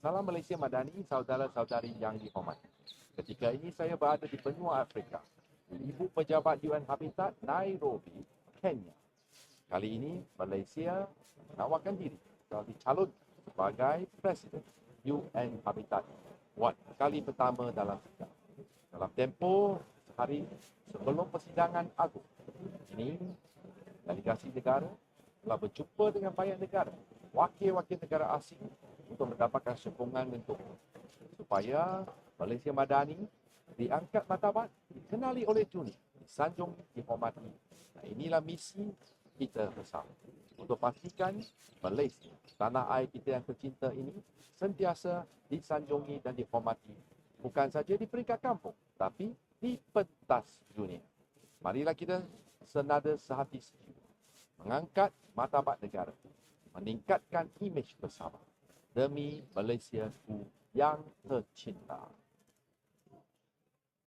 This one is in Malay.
Salam Malaysia Madani, saudara-saudari yang dihormati. Ketika ini saya berada di benua Afrika, Ibu Pejabat UN Habitat, Nairobi, Kenya. Kali ini, Malaysia menawarkan diri sebagai calon sebagai Presiden UN Habitat buat kali pertama dalam sejarah. Dalam tempoh sehari sebelum persidangan agung, ini delegasi negara telah berjumpa dengan banyak negara, wakil-wakil negara asing untuk mendapatkan sokongan untuk supaya Malaysia Madani diangkat martabat, dikenali oleh dunia, disanjung, dihormati. Nah, inilah misi kita bersama untuk pastikan Malaysia, tanah air kita yang tercinta ini sentiasa disanjungi dan dihormati bukan saja di peringkat kampung tapi di pentas dunia. Marilah kita senada sehati sejiwa mengangkat martabat negara, meningkatkan imej bersama demi Malaysia yang tercinta.